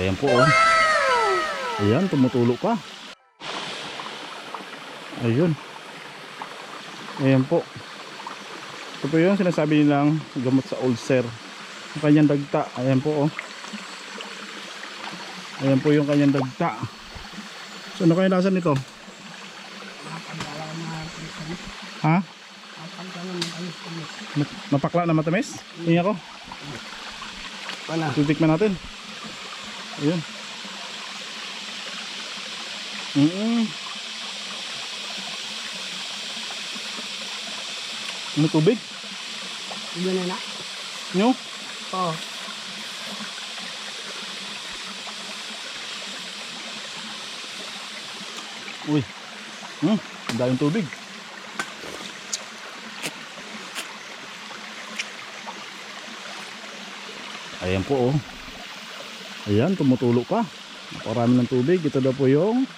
Ayan po oh. Ayan, tumutulo pa. Ayun. Ayan po. Ito po yung sinasabi nilang gamot sa ulcer. Ang kanyang dagta. Ayan po oh. Ayan po yung kanyang dagta. So ano kaya lasa nito? Ha? Mapakla na matamis? Tingnan ko. Wala. Titikman natin. Ayun. Mm Ano tubig? Yun na na. Nyo? Oo. Uy. Hmm, ang daming tubig. Ayan po oh. Ayan, tumutulo pa. Naparami ng tubig. Ito daw po yung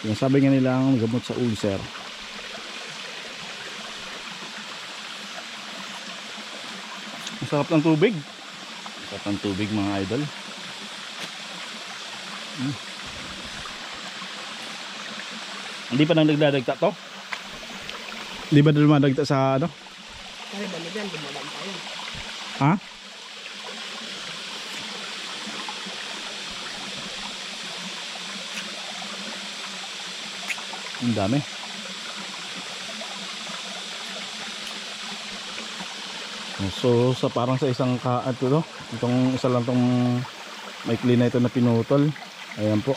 yung sabi nga nilang gamot sa ulcer. Masarap ng tubig. Masarap ng tubig mga idol. Hindi pa nang nagdadagta to? Hindi ba dumadagta sa ano? Kaya ba na dyan, dumadaan pa yun. Ha? Ang dami. So sa parang sa isang ka at to, itong isa lang tong maikli na ito na pinutol. Ayan po.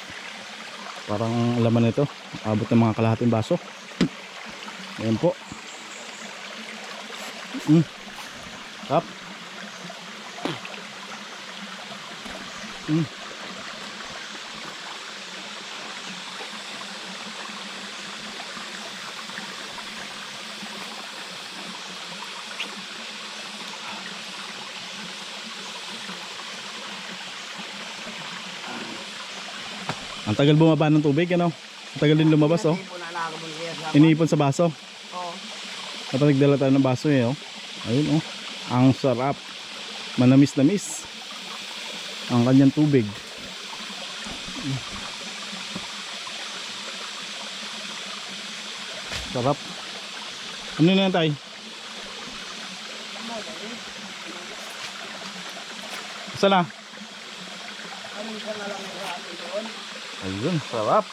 Parang laman nito, abot ng mga kalahating baso. Ayan po. Mm. Tap. Mm. Ang tagal bumaba ng tubig, ano? Ang tagal din lumabas, oh. Iniipon sa baso. Oo. At nagdala tayo ng baso, eh, oh. Ayun, oh. Ang sarap. Manamis-namis. Ang kanyang tubig. Sarap. Ano na yan, tay? Saan na? Ka na lang? Ayun, sarap.